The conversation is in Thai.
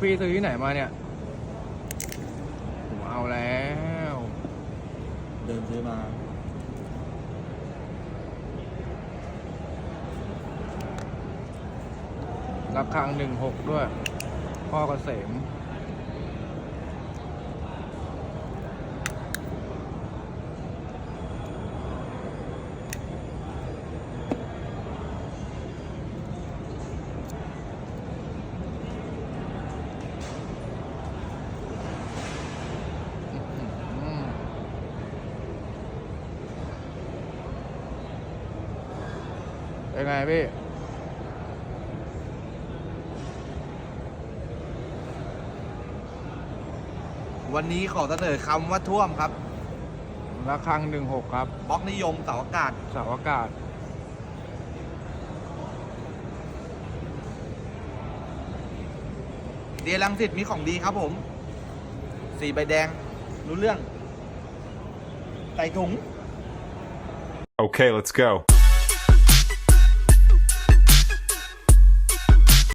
พี่ซื้อที่ไหนมาเนี่ยผมเอาแล้ว เดินซื้อมาระฆังหนึ่งหกด้วย พ่อเกษม เป็นไงพี่ วันนี้ขอเสนอคำว่าท่วมครับระฆังหนึ่งหกครับบล็อกนิยมเสาอากาศ เสาอากาศ เดียรังสิตมีของดีครับผม สีใบแดง รู้เรื่อง ใส่ถุง Okay, let's go.